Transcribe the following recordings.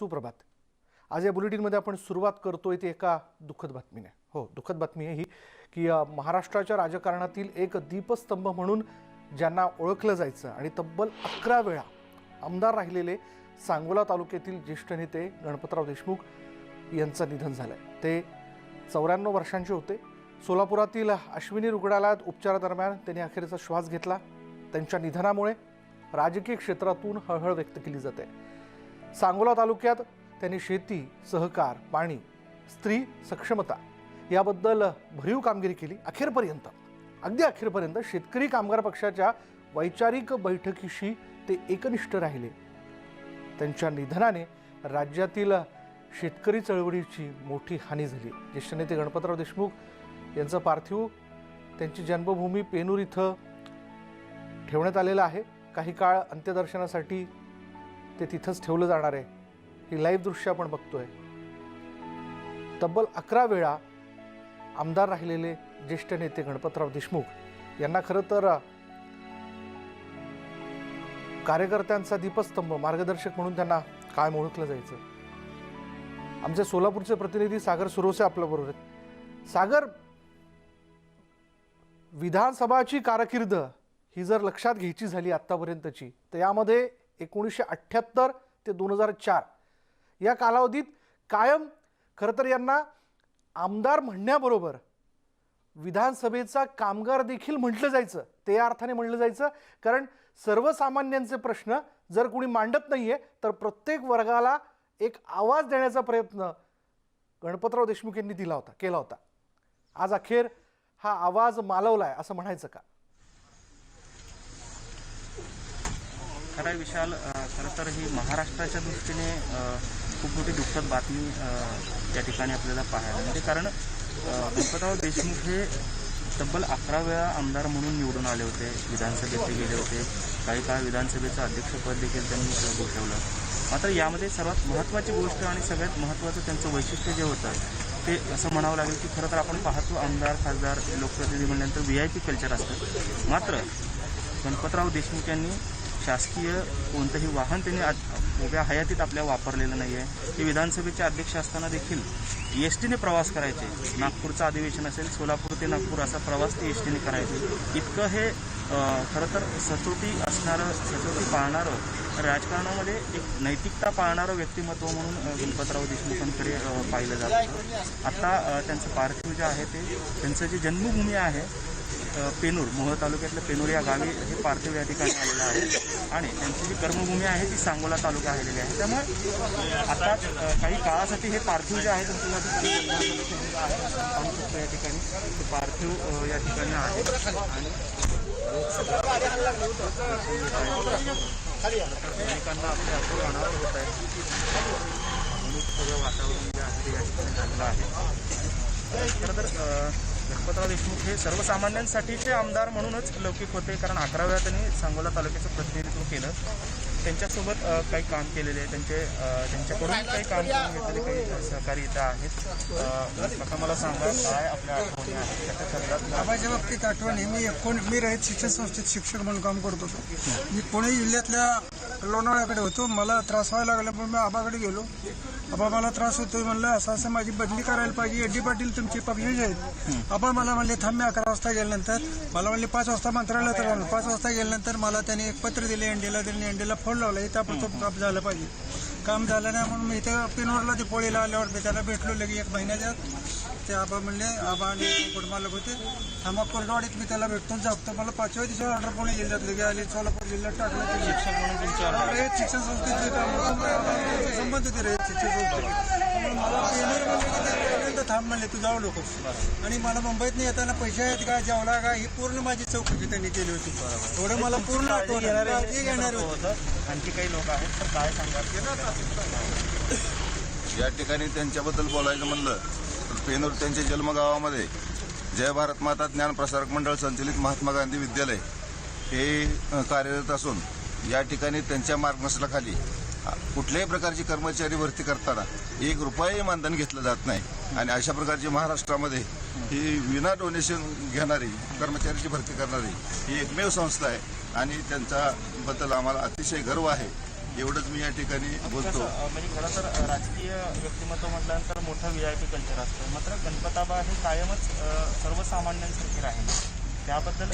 सुप्रभात. आज या बुलेटिनमध्ये आपण सुरुवात करतोय ती एका दुःखद बातमीने. हो दुःखद बातमी आहे ही की महाराष्ट्राच्या राजकारणातील एक दीपस्तंभ म्हणून ज्यांना ओळखलं जायचं आणि तब्बल अकरा वेळा आमदार राहिलेले सांगोला तालुक्यातील ज्येष्ठ नेते गणपतराव देशमुख यांचं निधन झालं ते चौऱ्याण्णव वर्षांचे होते. सोलापुरातील अश्विनी रुग्णालयात उपचारादरम्यान त्यांनी अखेरचा श्वास घेतला. त्यांच्या निधनामुळे राजकीय क्षेत्रातून हळहळ व्यक्त केली जाते. सांगोला तालुक्यात त्यांनी शेती सहकार पाणी स्त्री सक्षमता याबद्दल भरीव कामगिरी केली अखेरपर्यंत. अगदी अखेरपर्यंत शेतकरी कामगार पक्षाच्या वैचारिक बैठकीशी ते एकनिष्ठ राहिले. त्यांच्या निधनाने राज्यातील शेतकरी चळवळीची मोठी हानी झाली. ज्येष्ठ नेते गणपतराव देशमुख यांचं पार्थिव त्यांची जन्मभूमी पेनूर इथं ठेवण्यात आलेलं आहे. काही काळ अंत्यदर्शनासाठी ते तिथंच ठेवलं जाणार आहे. ही लाईव्ह दृश्य आपण बघतोय. तब्बल अकरा वेळा आमदार राहिलेले ज्येष्ठ नेते गणपतराव देशमुख यांना खरं तर कार्यकर्त्यांचा दीपस्तंभ मार्गदर्शक म्हणून त्यांना कायम ओळखलं जायचं. आमचे सोलापूरचे प्रतिनिधी सागर सुरोसे आपल्याबरोबर आहेत. सागर विधानसभाची कारकीर्द ही जर लक्षात घ्यायची झाली आत्तापर्यंतची तर यामध्ये एकोणीसशे अठ्ठ्याहत्तर ते दोन हजार चार. या कालावधीत कायम खरं तर यांना आमदार म्हणण्याबरोबर विधानसभेचा कामगार देखील म्हटलं जायचं ते या अर्थाने म्हणलं जायचं. कारण सर्वसामान्यांचे प्रश्न जर कोणी मांडत नाहीये तर प्रत्येक वर्गाला एक आवाज देण्याचा प्रयत्न गणपतराव देशमुख यांनी दिला होता केला होता. आज अखेर हा आवाज मालवलाय असं म्हणायचं का? खरं विशाल खरं तर ही महाराष्ट्राच्या दृष्टीने खूप मोठी दुःखद बातमी त्या या ठिकाणी आपल्याला पाहायला मिळते. कारण गणपतराव देशमुख हे तब्बल अकरा वेळा आमदार म्हणून निवडून आले होते विधानसभेत ते गेले होते. काही काळ विधानसभेचं अध्यक्षपद देखील त्यांनी भूषवलं मात्र यामध्ये सर्वात महत्त्वाची गोष्ट आणि सगळ्यात महत्त्वाचं त्यांचं वैशिष्ट्य जे होतं ते असं म्हणावं लागेल की खरं तर आपण पाहतो आमदार खासदार लोकप्रतिनिधी म्हणल्यानंतर व्ही आय पी कल्चर असतं. मात्र गणपतराव देशमुख यांनी शासकीय कोणतंही वाहन त्यांनी उभ्या हयातीत आपल्या वापरलेलं नाही आहे ते विधानसभेचे अध्यक्ष असताना देखील एस टीने प्रवास करायचे. नागपूरचं अधिवेशन असेल सोलापूर ते नागपूर असा प्रवास ते एस टीने करायचे. इतकं हे खरं तर सचोटी असणारं सचोटी पाळणारं राजकारणामध्ये एक नैतिकता पाळणारं व्यक्तिमत्व म्हणून गणपतराव देशमुखांकडे पाहिलं जातं आता त्यांचं पार्थिव जे आहे ते त्यांचं जे जन्मभूमी आहे पेनूर मोहोळ तालुक्यातल्या पेनूर या गावी हे पार्थिव या ठिकाणी आलेलं आहे. आणि त्यांची जी कर्मभूमी आहे ती सांगोला तालुका आलेली आहे. त्यामुळे आता काही काळासाठी हे पार्थिव जे आहे त्यांचं या ठिकाणी पाहू शकतो या ठिकाणी ते पार्थिव या ठिकाणी आहे. आणि अनेकांना आपले अपूर अनावर होत आहे. म्हणून सगळं वातावरण जे आहे ते या ठिकाणी झालेलं आहे. खरं तर गणपतराव देशमुख हे सर्वसामान्यांसाठीचे आमदार म्हणूनच लौकिक होते कारण अकरा वेळा त्यांनी सांगोला तालुक्याचं प्रतिनिधित्व केलं. त्यांच्यासोबत काही काम केलेले आहे त्यांचे त्यांच्याकडून काही काम करून घेतलेले काही सहकारी इथं आहेत. आता मला सांगा काय आपल्या आठवणी आहेत? त्याच्या शब्दात बाबाच्या बाबतीत आठवण आहे. मी कोण मी रहित शिक्षण संस्थेत शिक्षक म्हणून काम करत होतो. मी पुणे जिल्ह्यातल्या लोणावळ्याकडे होतो. मला त्रास व्हायला लागल्यामुळे मी आबाकडे गेलो. आबा मला त्रास होतोय म्हणलं. असं असं माझी बदली करायला पाहिजे. एडी पाटील तुमचे पक्षाचे आहेत. आबा मला म्हणले थांब अकरा वाजता गेल्यानंतर. मला म्हणले पाच वाजता मंत्रालयात राहणार पाच वाजता गेल्यानंतर मला त्याने एक पत्र दिले एनडीला दिले एनडीला फोन लावला. तो काम झालं पाहिजे. काम झालं नाही म्हणून मी इथं पिनवरला ते पोळीला आल्यावर मी त्याला भेटलो लगे एक महिन्याच्या. ते आबा म्हणले आबा आणि कुटुंबाला होते. थांबा कोरडवाडीत मी त्याला भेटून जागतो. मला पाचव्या दिवशी ऑर्डर पुणे जिल्ह्यात लगे आली सोलापूर जिल्ह्यात टाकलं ते. रयत शिक्षण संस्थेचे काम होतं. संबंध ते रयत शिक्षण संस्थेचे. मला पेमेंट थांब म्हणले तू जाऊ नकोस आणि मला मुंबईत येताना पैसे आहेत का जेवला का ही पूर्ण माझी चौकशी त्यांनी केली होती. थोडं मला पूर्ण आठवण आहे. काळजी घेणार होती. आणखी काही लोक आहेत तर काय सांगाल? या ठिकाणी त्यांच्याबद्दल बोलायचं म्हणलं तर पेनूर त्यांच्या जन्मगावामध्ये जय भारत माता ज्ञान प्रसारक मंडळ संचलित महात्मा गांधी विद्यालय हे कार्यरत असून या ठिकाणी त्यांच्या मार्गदर्शनाखाली कुठल्याही प्रकारची कर्मचारी भरती करताना एक रुपयाही मानधन घेतलं जात नाही. आणि अशा प्रकारची महाराष्ट्रामध्ये ही विना डोनेशन घेणारी कर्मचाऱ्याची भरती करणारी ही एकमेव संस्था आहे. आणि त्यांच्याबद्दल आम्हाला अतिशय गर्व आहे. एवढंच मी या ठिकाणी बोलतो. म्हणजे खरं तर राजकीय व्यक्तिमत्व म्हटल्यानंतर मोठं व्ही आय पी कल्चर असतं. मात्र गणपताबा हे कायमच सर्वसामान्यांसारखे राहिले. त्याबद्दल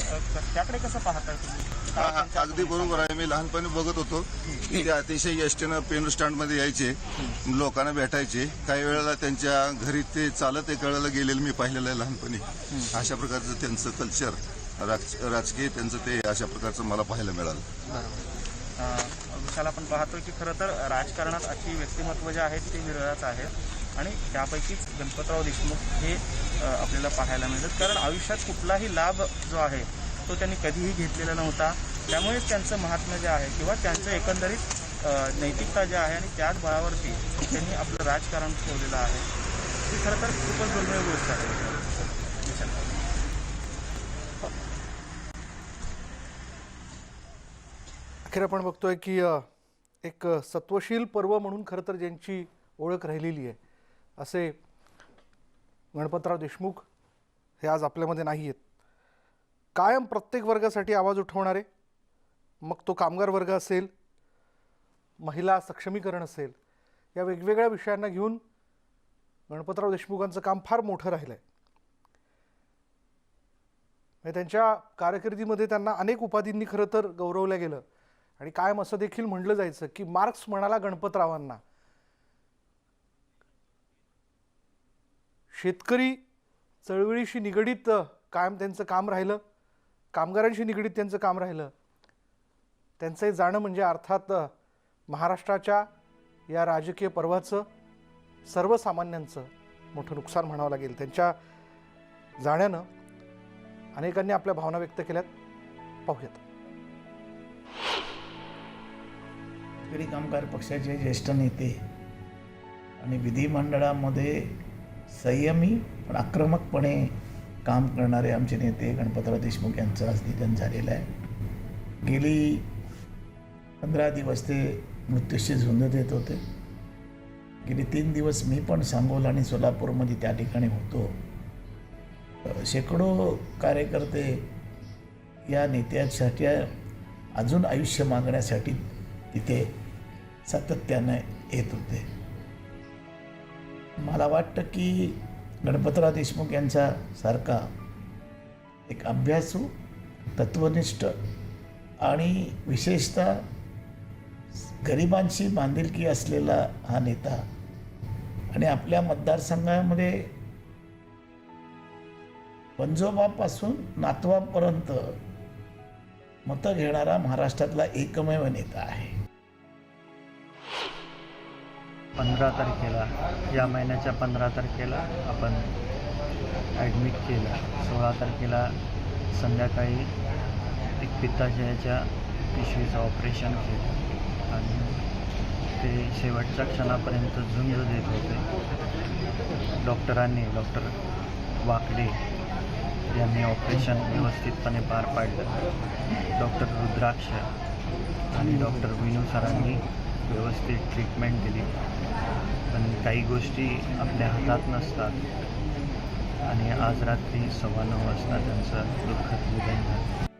त्याकडे कसं पाहताय तुम्ही? काय त्यांच्या अगदी बरोबर आहे. मी लहानपणी बघत होतो की ते अतिशय एसटीनं पेन स्टँडमध्ये यायचे लोकांना भेटायचे. काही वेळेला त्यांच्या घरी ते चालत एक वेळेला गेलेलं मी पाहिलेलं आहे लहानपणी. अशा प्रकारचं त्यांचं कल्चर राजकीय त्यांचं ते अशा प्रकारचं मला पाहायला मिळालं. विशाल आपण पाहतोय की खरं तर राजकारणात अशी व्यक्तिमत्व जे आहेत ते विरळच आहेत आणि त्यापैकीच गणपतराव देशमुख हे आपल्याला पाहायला मिळतात. कारण आयुष्यात कुठलाही लाभ जो आहे तो त्यांनी कधीही घेतलेला नव्हता. त्यामुळेच त्यांचं महात्म्य जे आहे किंवा त्यांचं एकंदरीत नैतिकता ज्या आहे आणि त्याच बळावरती त्यांनी आपलं राजकारण ठेवलेलं आहे. ही खरं तर खूपच दुर्मिळ गोष्ट आहे. अखेर आपण बघतोय की एक सत्वशील पर्व म्हणून खरं तर ज्यांची ओळख राहिलेली आहे असे गणपतराव देशमुख हे आज आपल्यामध्ये नाही आहेत कायम प्रत्येक वर्गासाठी आवाज उठवणारे मग तो कामगार वर्ग असेल महिला सक्षमीकरण असेल या वेगवेगळ्या विषयांना घेऊन गणपतराव देशमुखांचं काम फार मोठं राहिलं आहे म्हणजे त्यांच्या कारकिर्दीमध्ये त्यांना अनेक उपाधींनी खरं तर गौरवलं गेलं. आणि कायम असं देखील म्हटलं जायचं की मार्क्स म्हणाला गणपतरावांना. शेतकरी चळवळीशी निगडीत कायम त्यांचं काम राहिलं कामगारांशी निगडीत त्यांचं काम राहिलं. त्यांचंही जाणं म्हणजे अर्थात महाराष्ट्राच्या या राजकीय पर्वाचं सर्वसामान्यांचं मोठं नुकसान म्हणावं लागेल. त्यांच्या जाण्यानं अनेकांनी आपल्या भावना व्यक्त केल्यात. पाहूयात. शेतकरी कामगार पक्षाचे ज्येष्ठ नेते आणि विधिमंडळामध्ये संयमी पण आक्रमकपणे काम करणारे आमचे नेते गणपतराव देशमुख यांचं आज निधन झालेलं आहे. गेली पंधरा दिवस ते मृत्यूशी झुंज देत होते. गेली तीन दिवस मी पण सांगोल आणि सोलापूरमध्ये त्या ठिकाणी होतो. शेकडो कार्यकर्ते या नेत्यासाठी अजून आयुष्य मागण्यासाठी तिथे सातत्यानं येत होते. मला वाटतं की गणपतराव देशमुख यांचा सारखा एक अभ्यासू तत्वनिष्ठ आणि विशेषतः गरिबांशी बांधिलकी असलेला हा नेता आणि आपल्या मतदारसंघामध्ये पंजोबापासून नातवापर्यंत मतं घेणारा महाराष्ट्रातला एकमेव नेता आहे. पंधरा तारखेला या महिन्याच्या पंधरा तारखेला आपण ॲडमिट केलं. सोळा तारखेला संध्याकाळी एक पित्ताशयाच्या पिशवीचं ऑपरेशन केलं. आणि ते शेवटच्या क्षणापर्यंत झुंज देत होते. डॉक्टरांनी डॉक्टर वाकडे यांनी ऑपरेशन व्यवस्थितपणे पार पाडलं. डॉक्टर रुद्राक्ष आणि डॉक्टर विनू सरांनी व्यवस्थित ट्रीटमेंट दिली. पण काही गोष्टी आपल्या हातात नसतात. आणि आज रात्री सव्वा नऊ वाजता त्यांचं दुःखद निधन झालं.